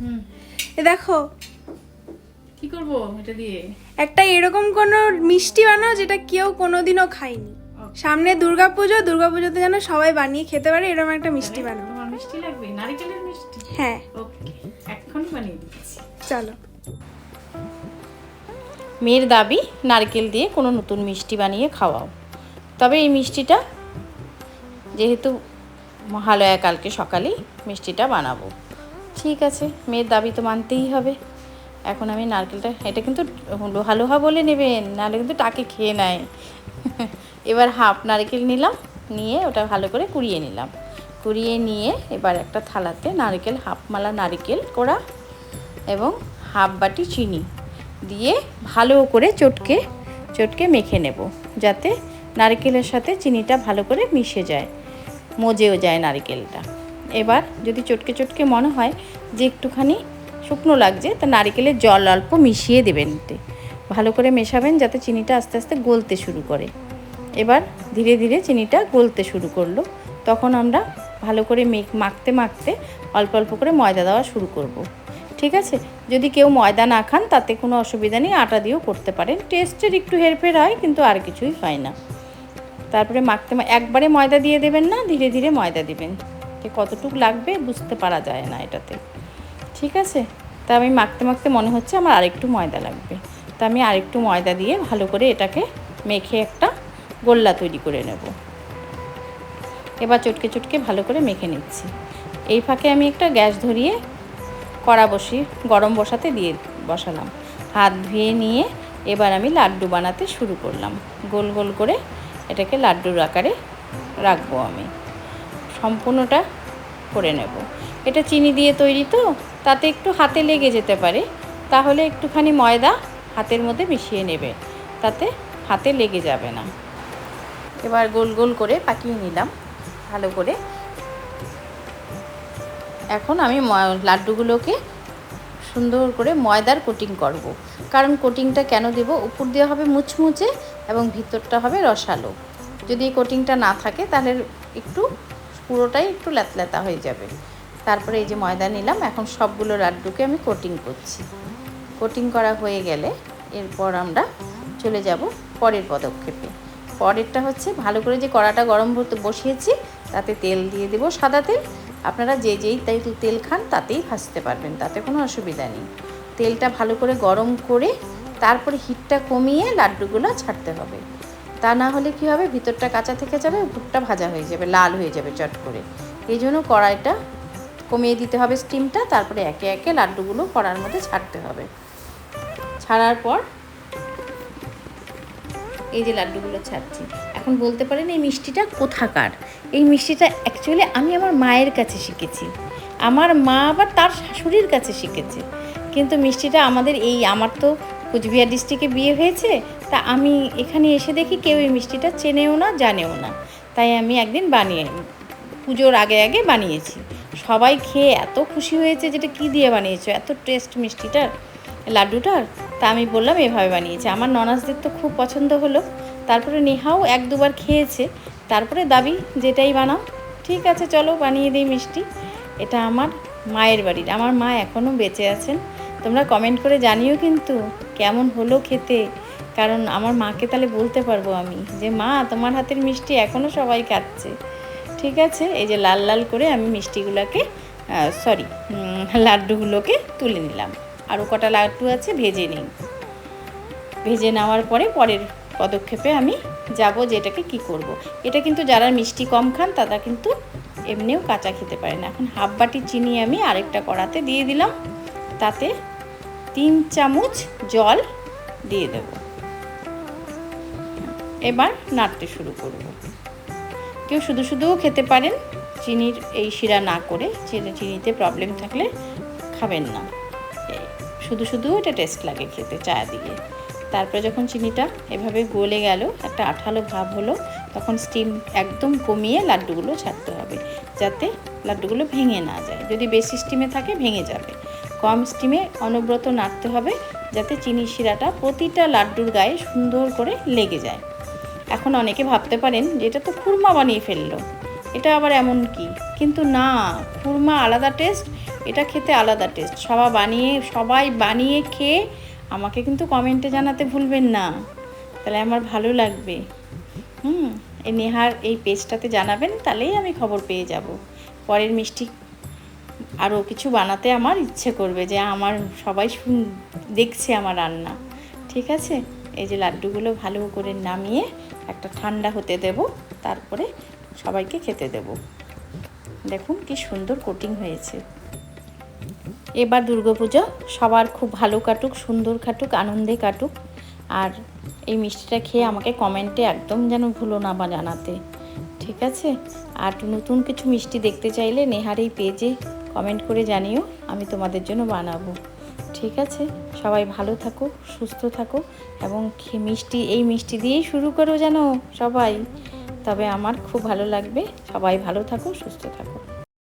হুম। এ দেখো। কি করব এটা দিয়ে? একটা এরকম কোনো মিষ্টি বানাও যেটা কেউ কোনোদিনও খায়নি। সামনে দুর্গাপুজো দুর্গাপুজোতে যেন সবাই বানিয়ে খেতে পারে এরকম একটা মিষ্টি বানাও। তোমার মিষ্টি লাগবে? নারকেলের মিষ্টি? হ্যাঁ। ওকে এক্ষুনি বানিয়ে দিচ্ছি। চলো। মেয়ের দাবি নারকেল দিয়ে কোনো নতুন মিষ্টি বানিয়ে খাওয়াও। তবে এই মিষ্টিটা যেহেতু মহালয়া কালকে সকালেই মিষ্টিটা বানাবো। ঠিক আছে, মেয়ের দাবি তো মানতেই হবে। এখন আমি নারকেলটা, এটা কিন্তু লোহা বলে নেবেন, নাহলে কিন্তু টাকে খেয়ে নেয়। এবার হাফ নারকেল নিলাম, নিয়ে ওটা ভালো করে কুড়িয়ে নিলাম। কুড়িয়ে নিয়ে এবার একটা থালাতে নারকেল, হাফ মালা নারকেল কোড়া এবং হাফ বাটি চিনি দিয়ে ভালো করে চটকে চটকে মেখে নেব, যাতে নারকেলের সাথে চিনিটা ভালো করে মিশে যায়, মজেও যায় নারকেলটা। এবার যদি চটকে চটকে মনে হয় যে একটুখানি শুকনো লাগছে, তা নারকেলের জল অল্প মিশিয়ে দেবেন। ভালো করে মেশাবেন যাতে চিনিটা আস্তে আস্তে গলতে শুরু করে। এবার ধীরে ধীরে চিনিটা গলতে শুরু করল। তখন আমরা ভালো করে মেক মাখতে মাখতে অল্প অল্প করে ময়দা দেওয়া শুরু করব। ঠিক আছে? যদি কেউ ময়দা না খান, তাতে কোনো অসুবিধা নেই, আটা দিয়েও করতে পারেন। টেস্টের একটু হেরফের হয়, কিন্তু আর কিছুই হয় না। তারপরে মাখতে একবারে ময়দা দিয়ে দেবেন না, ধীরে ধীরে ময়দা দিবেন। যে কতটুক লাগবে বুঝতে পারা যায় না এটাতে। ঠিক আছে? তা আমি মাখতে মাখতে মনে হচ্ছে আমার আরেকটু ময়দা লাগবে। তা আমি আরেকটু ময়দা দিয়ে ভালো করে এটাকে মেখে একটা গোল্লা তৈরি করে নেব। এবার চটকে চটকে ভালো করে মেখে নিচ্ছি। এই ফাঁকে আমি একটা গ্যাস ধরিয়ে কড়া বসিয়ে, গরম বসাতে দিয়ে বসালাম। হাত ধুয়ে নিয়ে এবার আমি লাড্ডু বানাতে শুরু করলাম। গোল গোল করে এটাকে লাড্ডুর আকারে রাখব আমি। সম্পূর্ণটা করে নেব। এটা চিনি দিয়ে তৈরি তো, তাতে একটু হাতে লেগে যেতে পারে। তাহলে একটুখানি ময়দা হাতের মধ্যে মিশিয়ে নেবে, তাতে হাতে লেগে যাবে না। এবার গোল গোল করে পাকিয়ে নিলাম, ভালো করে। এখন আমি লাড্ডুগুলোকে সুন্দর করে ময়দার কোটিং করব। কারণ কোটিংটা কেন দেব? উপর দেওয়া হবে মুচমুচে এবং ভিতরটা হবে রসালো। যদি এই কোটিংটা না থাকে, তাহলে একটু পুরোটাই একটু ল্যাতল্যাতা হয়ে যাবে। তারপরে এই যে ময়দা নিলাম, এখন সবগুলো লাড্ডুকে আমি কোটিং করছি। কোটিং করা হয়ে গেলে এরপর আমরা চলে যাব পরের পদক্ষেপে। পরেরটা হচ্ছে ভালো করে যে কড়াটা গরম বসিয়েছি, তাতে তেল দিয়ে দেবো সাদা তেল। আপনারা যে যেই তেল তেল খান, তাতেই ভাজতে পারবেন, তাতে কোনো অসুবিধা নেই। তেলটা ভালো করে গরম করে তারপরে হিটটা কমিয়ে লাড্ডুগুলো ছাড়তে হবে। তা না হলে কী হবে? ভিতরটা কাঁচা থেকে যাবে উপরটা ভাজা হয়ে যাবে, লাল হয়ে যাবে চট করে। এই জন্য কড়াইটা কমিয়ে দিতে হবে স্টিমটা তারপরে একে একে লাড্ডুগুলো কড়ার মধ্যে ছাড়তে হবে। ছাড়ার পর এই যে লাড্ডুগুলো ছাড়ছি, এখন বলতে পারেন এই মিষ্টিটা কোথাকার? এই মিষ্টিটা অ্যাকচুয়ালি আমি আমার মায়ের কাছে শিখেছি। আমার মা আবার তার শাশুড়ির কাছে শিখেছে। কিন্তু মিষ্টিটা আমাদের এই, আমার তো কুচবিহার ডিস্ট্রিক্টে বিয়ে হয়েছে তা আমি এখানে এসে দেখি কেউ এই মিষ্টিটা চেনেও না, জানেও না। তাই আমি একদিন বানিয়ে, পুজোর আগে আগে বানিয়েছি। সবাই খেয়ে এত খুশি হয়েছে যেটা কী দিয়ে বানিয়েছো? এত টেস্ট মিষ্টিটার, লাড্ডুটার? তা আমি বললাম, এভাবে বানিয়েছি। আমার ননাসদের তো খুব পছন্দ হলো। তারপরে নেহাও এক দুবার খেয়েছে। তারপরে দাবি, যেটাই বানাও। ঠিক আছে, চলো বানিয়ে দিই মিষ্টি। এটা আমার মায়ের বাড়ির আমার মা এখনও বেঁচে আছেন। তোমরা কমেন্ট করে জানিও কিন্তু, কেমন হলো খেতে? কারণ আমার মাকে তাহলে বলতে পারব আমি যে, মা, তোমার হাতের মিষ্টি এখনও সবাই খাচ্ছে ঠিক আছে? এই যে লাল লাল করে আমি মিষ্টিগুলোকে সরি লাড্ডুগুলোকে তুলে নিলাম। আরও কটা লাড্ডু আছে, ভেজে নিই। ভেজে নেওয়ার পরে পরের পদক্ষেপে আমি যাব যে এটাকে কী করব। এটা কিন্তু যারা মিষ্টি কম খান, তারা কিন্তু এমনিও কাঁচা খেতে পারে না। এখন হাফ বাটি চিনি আমি আরেকটা কড়াতে দিয়ে দিলাম। তাতে তিন চামচ জল দিয়ে দেব। এবার নাড়তে শুরু করব। কেউ শুধু শুধুও খেতে পারেন, চিনির এই শিরা না করে চিনি, চিনিতে প্রবলেম থাকলে খাবেন না। শুধু শুধু এটা টেস্ট লাগে খেতে চা দিয়ে। তারপরে যখন চিনিটা এভাবে গলে গেল, একটা আঠালো ভাব হলো, তখন স্টিম একদম কমিয়ে লাড্ডুগুলো ছাড়তে হবে, যাতে লাড্ডুগুলো ভেঙে না যায়। যদি বেশি স্টিমে থাকে, ভেঙে যাবে। কম স্টিমে অনবরত নাড়তে হবে, যাতে চিনি শিরাটা প্রতিটা লাড্ডুর গায়ে সুন্দর করে লেগে যায়। এখন অনেকে ভাবতে পারেন যে এটা তো খুরমা বানিয়ে ফেলল। এটা আবার এমন কি? কিন্তু না, খুরমা আলাদা টেস্ট, এটা খেতে আলাদা টেস্ট। সবাই বানিয়ে সবাই বানিয়ে খেয়ে আমাকে কিন্তু কমেন্টে জানাতে ভুলবেন না। তাহলে আমার ভালো লাগবে। হুম, এই নেহার এই পেজটাতে জানাবেন, তাহলেই আমি খবর পেয়ে যাব। পরের মিষ্টি আরও কিছু বানাতে আমার ইচ্ছে করবে যে আমার সবাই দেখছে আমার রান্না। ঠিক আছে? এই যে লাড্ডুগুলো ভালো করে নামিয়ে একটা ঠান্ডা হতে দেব, তারপরে সবাইকে খেতে দেব। দেখুন কি সুন্দর কোটিং হয়েছে। এবার দুর্গাপুজো, সবার খুব ভালো কাটুক, সুন্দর কাটুক, আনন্দে কাটুক। আর এই মিষ্টিটা খেয়ে আমাকে কমেন্টে একদম যেন ভুলো না বা জানাতে। ঠিক আছে? আর নতুন কিছু মিষ্টি দেখতে চাইলে নেহার এই পেজে কমেন্ট করে জানিও, আমি তোমাদের জন্য বানাবো। ঠিক আছে? সবাই ভালো থাকো সুস্থ থাকো এবং মিষ্টি, এই মিষ্টি দিয়েই শুরু করো যেন সবাই। তবে আমার খুব ভালো লাগবে সবাই ভালো থাকো সুস্থ থাকো